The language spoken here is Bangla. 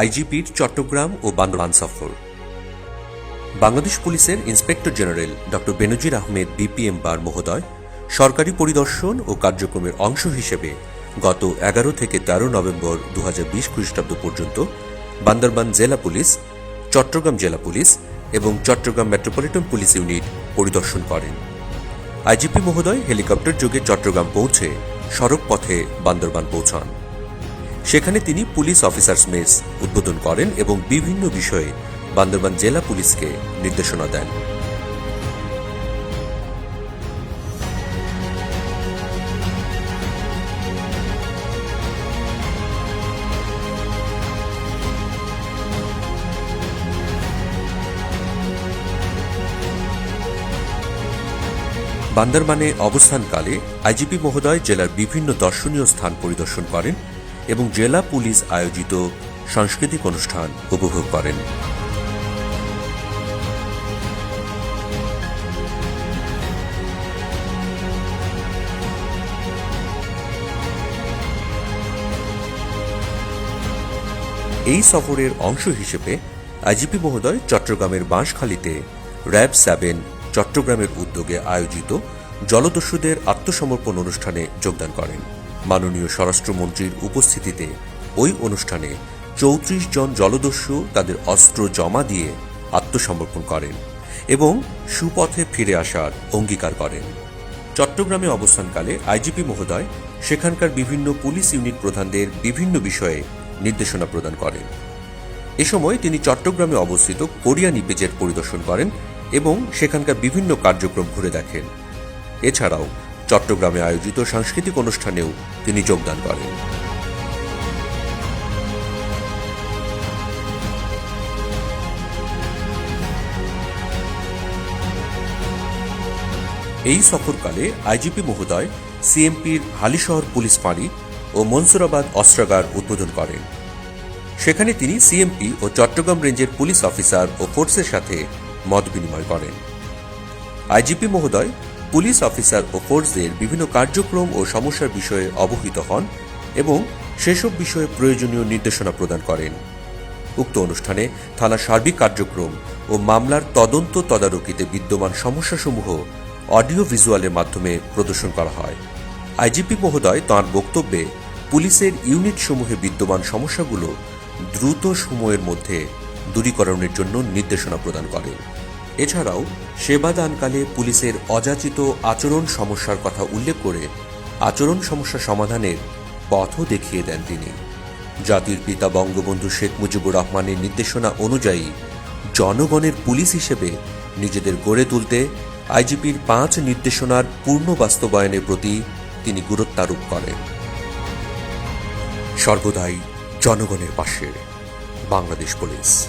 আইজিপির চট্টগ্রাম ও বান্দরবান সফর। বাংলাদেশ পুলিশের ইন্সপেক্টর জেনারেল ড বেনজির আহমেদ বিপিএম বার মহোদয় সরকারি পরিদর্শন ও কার্যক্রমের অংশ হিসেবে গত এগারো থেকে তেরো নভেম্বর দু হাজার বিশ খ্রিস্টাব্দ পর্যন্ত বান্দরবান জেলা পুলিশ, চট্টগ্রাম জেলা পুলিশ এবং চট্টগ্রাম মেট্রোপলিটন পুলিশ ইউনিট পরিদর্শন করেন। আইজিপি মহোদয় হেলিকপ্টার যোগে চট্টগ্রাম পৌঁছে সড়ক পথে বান্দরবান পৌঁছান। সেখানে তিনি পুলিশ অফিসার্স মেস উদ্বোধন করেন এবং বিভিন্ন বিষয়ে বান্দরবান জেলা পুলিশকে নির্দেশনা দেন। বান্দরবানে অবস্থানকালে আইজিপি মহোদয় জেলার বিভিন্ন দর্শনীয় স্থান পরিদর্শন করেন এবং জেলা পুলিশ আয়োজিত সাংস্কৃতিক অনুষ্ঠান উপভোগ করেন। এই সফরের অংশ হিসেবে আইজিপি মহোদয় চট্টগ্রামের বাঁশখালীতে র্যাব সেভেন চট্টগ্রামের উদ্যোগে আয়োজিত জলদস্যুদের আত্মসমর্পণ অনুষ্ঠানে যোগদান করেন। মাননীয় স্বরাষ্ট্রমন্ত্রীর উপস্থিতিতে ওই অনুষ্ঠানে চৌত্রিশ জন জলদস্যু তাদের অস্ত্র জমা দিয়ে আত্মসমর্পণ করেন এবং সুপথে ফিরে আসার অঙ্গীকার করেন। চট্টগ্রামে অবস্থানকালে আইজিপি মহোদয় সেখানকার বিভিন্ন পুলিশ ইউনিট প্রধানদের বিভিন্ন বিষয়ে নির্দেশনা প্রদান করেন। এ সময় তিনি চট্টগ্রামে অবস্থিত কোরিয়া নিপেজের পরিদর্শন করেন এবং সেখানকার বিভিন্ন কার্যক্রম ঘুরে দেখেন। এছাড়াও চট্টগ্রামে আয়োজিত সাংস্কৃতিক অনুষ্ঠানেও তিনি যোগদান করেন। এই সফরকালে আইজিপি মহোদয়, সিএমপির হালিশহর পুলিশ ফাঁড়ি ও মনসুরাবাদ অস্ত্রাগার উদ্বোধন করেন। সেখানে তিনি সিএমপি ও চট্টগ্রাম রেঞ্জের পুলিশ অফিসার ও ফোর্সের সাথে মত বিনিময় করেন। আইজিপি মহোদয় পুলিশ অফিসার ও ফোর্সদের বিভিন্ন কার্যক্রম ও সমস্যার বিষয়ে অবহিত হন এবং সেসব বিষয়ে প্রয়োজনীয় নির্দেশনা প্রদান করেন। উক্ত অনুষ্ঠানে থানার সার্বিক কার্যক্রম ও মামলার তদন্ত তদারকিতে বিদ্যমান সমস্যাসমূহ অডিও ভিজুয়ালের মাধ্যমে প্রদর্শন করা হয়। আইজিপি মহোদয় তাঁর বক্তব্যে পুলিশের ইউনিটসমূহে বিদ্যমান সমস্যাগুলো দ্রুত সময়ের মধ্যে দূরীকরণের জন্য নির্দেশনা প্রদান করেন। এছাড়াও সেবাদানকালে পুলিশের অযাচিত আচরণ সমস্যার কথা উল্লেখ করে আচরণ সমস্যা সমাধানের পথও দেখিয়ে দেন তিনি। জাতির পিতা বঙ্গবন্ধু শেখ মুজিবুর রহমানের নির্দেশনা অনুযায়ী জনগণের পুলিশ হিসেবে নিজেদের গড়ে তুলতে আইজিপির পাঁচ নির্দেশনার পূর্ণ বাস্তবায়নের প্রতি তিনি গুরুত্বারোপ করেন। সর্বদাই জনগণের পাশে। বাংলাদেশ পুলিশ।